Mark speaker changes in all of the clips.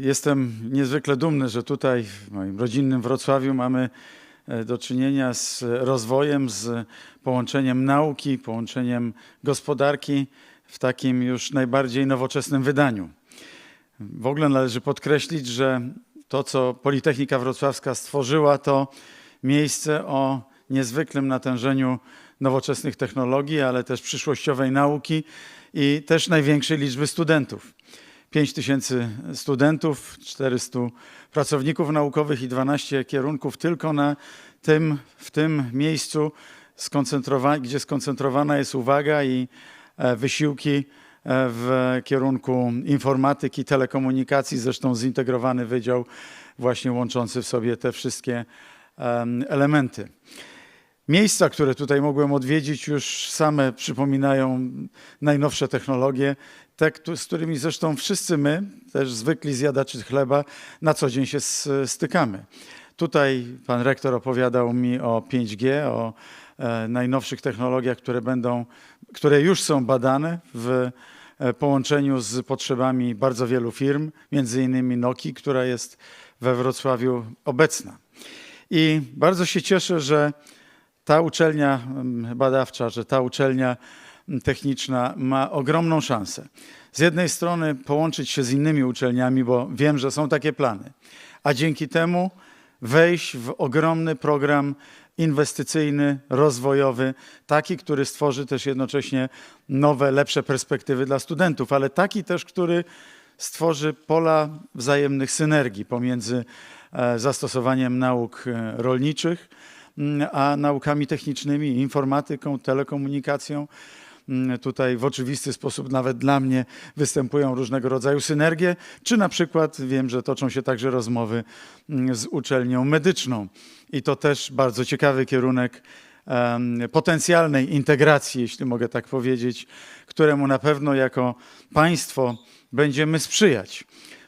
Speaker 1: Jestem niezwykle dumny, że tutaj w moim rodzinnym Wrocławiu mamy e, do czynienia z rozwojem, z połączeniem nauki, połączeniem gospodarki w takim już najbardziej nowoczesnym wydaniu. W ogóle należy podkreślić, że to, co Politechnika Wrocławska stworzyła, to miejsce o niezwykłym natężeniu nowoczesnych technologii, ale też przyszłościowej nauki i też największej liczby studentów. 5 tysięcy studentów, 400 pracowników naukowych i 12 kierunków tylko na tym, w tym miejscu, skoncentrowa- gdzie skoncentrowana jest uwaga i e, wysiłki e, w kierunku informatyki, telekomunikacji, zresztą zintegrowany wydział właśnie łączący w sobie te wszystkie em, elementy. Miejsca, które tutaj mogłem odwiedzić, już same przypominają najnowsze technologie, te, z którymi zresztą wszyscy my, też zwykli zjadaczy chleba, na co dzień się stykamy. Tutaj pan rektor opowiadał mi o 5G, o e, najnowszych technologiach, które będą, które już są badane w e, połączeniu z potrzebami bardzo wielu firm, między innymi Nokii, która jest we Wrocławiu obecna. I bardzo się cieszę, że ta uczelnia mm, badawcza, że ta uczelnia mm, techniczna ma ogromną szansę. Z jednej strony połączyć się z innymi uczelniami, bo wiem, że są takie plany, a dzięki temu wejść w ogromny program inwestycyjny, rozwojowy, taki, który stworzy też jednocześnie nowe, lepsze perspektywy dla studentów, ale taki też, który stworzy pola wzajemnych synergii pomiędzy e, zastosowaniem nauk e, rolniczych, a naukami technicznymi, informatyką, telekomunikacją. Mm, Tutaj w oczywisty sposób nawet dla mnie występują różnego rodzaju synergie, czy na przykład wiem, że toczą się także rozmowy mm, z uczelnią medyczną. I to też bardzo ciekawy kierunek potencjalnej integracji, jeśli mogę tak powiedzieć, któremu na pewno jako państwo będziemy sprzyjać.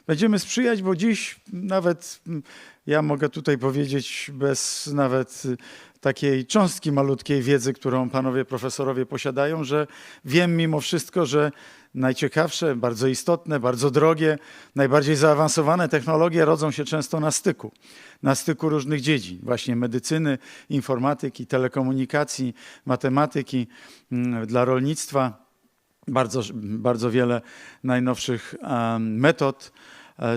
Speaker 1: Będziemy sprzyjać, bo dziś nawet mm, ja mogę tutaj powiedzieć bez nawet y, takiej cząstki malutkiej wiedzy, którą panowie profesorowie posiadają, że wiem mimo wszystko, że najciekawsze, bardzo istotne, bardzo drogie, najbardziej zaawansowane technologie rodzą się często na styku, na styku różnych dziedzin, właśnie medycyny, informatyki, telekomunikacji, matematyki, mm, dla rolnictwa. Bardzo, bardzo wiele najnowszych metod,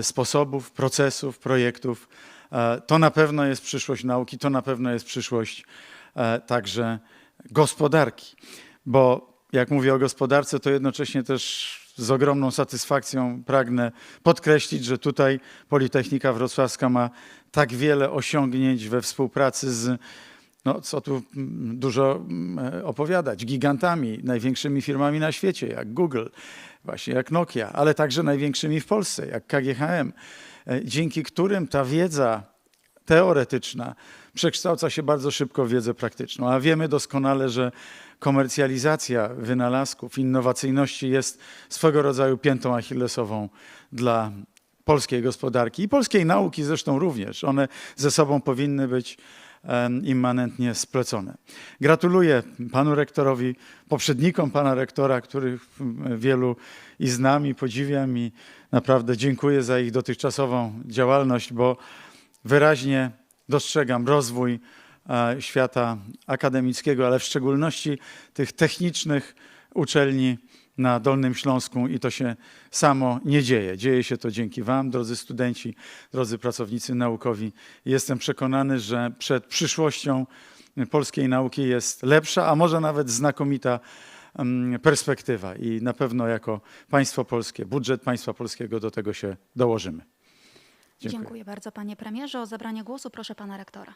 Speaker 1: sposobów, procesów, projektów. E, To na pewno jest przyszłość nauki, to na pewno jest przyszłość e, także gospodarki. Bo jak mówię o gospodarce, to jednocześnie też z ogromną satysfakcją pragnę podkreślić, że tutaj Politechnika Wrocławska ma tak wiele osiągnięć we współpracy z no co tu mm, dużo mm, e, opowiadać, gigantami, największymi firmami na świecie, jak Google, właśnie jak Nokia, ale także największymi w Polsce, jak KGHM, e, dzięki którym ta wiedza teoretyczna przekształca się bardzo szybko w wiedzę praktyczną. A wiemy doskonale, że komercjalizacja wynalazków, innowacyjności jest swego rodzaju piętą achillesową dla polskiej gospodarki i polskiej nauki zresztą również. One ze sobą powinny być immanentnie splecone. Gratuluję panu rektorowi, poprzednikom pana rektora, których wielu i znam i podziwiam i naprawdę dziękuję za ich dotychczasową działalność, bo wyraźnie dostrzegam rozwój e, świata akademickiego, ale w szczególności tych technicznych uczelni na Dolnym Śląsku i to się samo nie dzieje. Dzieje się to dzięki Wam, drodzy studenci, drodzy pracownicy naukowi. Jestem przekonany, że przed przyszłością polskiej nauki jest lepsza, a może nawet znakomita mm, perspektywa i na pewno jako państwo polskie, budżet państwa polskiego do tego się dołożymy.
Speaker 2: Dziękuję.
Speaker 1: Dziękuję.
Speaker 2: bardzo panie premierze. O zabranie głosu proszę pana rektora.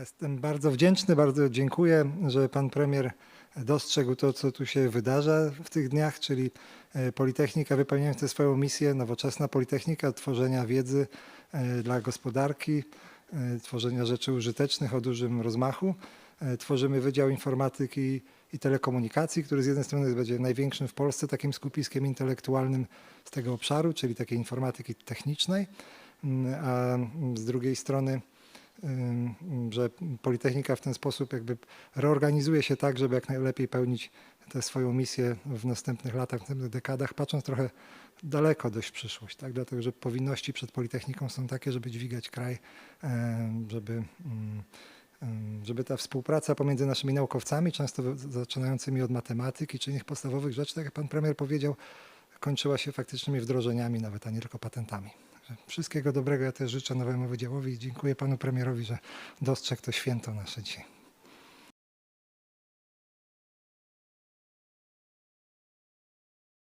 Speaker 3: Jestem bardzo wdzięczny, bardzo dziękuję, że pan premier dostrzegł to, co tu się wydarza w tych dniach, czyli e, Politechnika wypełniająca swoją misję, nowoczesna Politechnika, tworzenia wiedzy e, dla gospodarki, e, tworzenia rzeczy użytecznych o dużym rozmachu. Tworzymy Wydział Informatyki i Telekomunikacji, który z jednej strony będzie największym w Polsce takim skupiskiem intelektualnym z tego obszaru, czyli takiej informatyki technicznej, Mm, a z drugiej strony że Politechnika w ten sposób jakby reorganizuje się tak, żeby jak najlepiej pełnić tę swoją misję w następnych latach, w następnych dekadach, patrząc trochę daleko dość przyszłość, tak? dlatego że powinności przed Politechniką są takie, żeby dźwigać kraj, żeby, mm, żeby ta współpraca pomiędzy naszymi naukowcami, często zaczynającymi od matematyki czy innych podstawowych rzeczy, tak jak pan premier powiedział, kończyła się faktycznymi wdrożeniami nawet, a nie tylko patentami. Wszystkiego dobrego ja też życzę nowemu wydziałowi i dziękuję panu premierowi, że dostrzegł to święto nasze dzisiaj.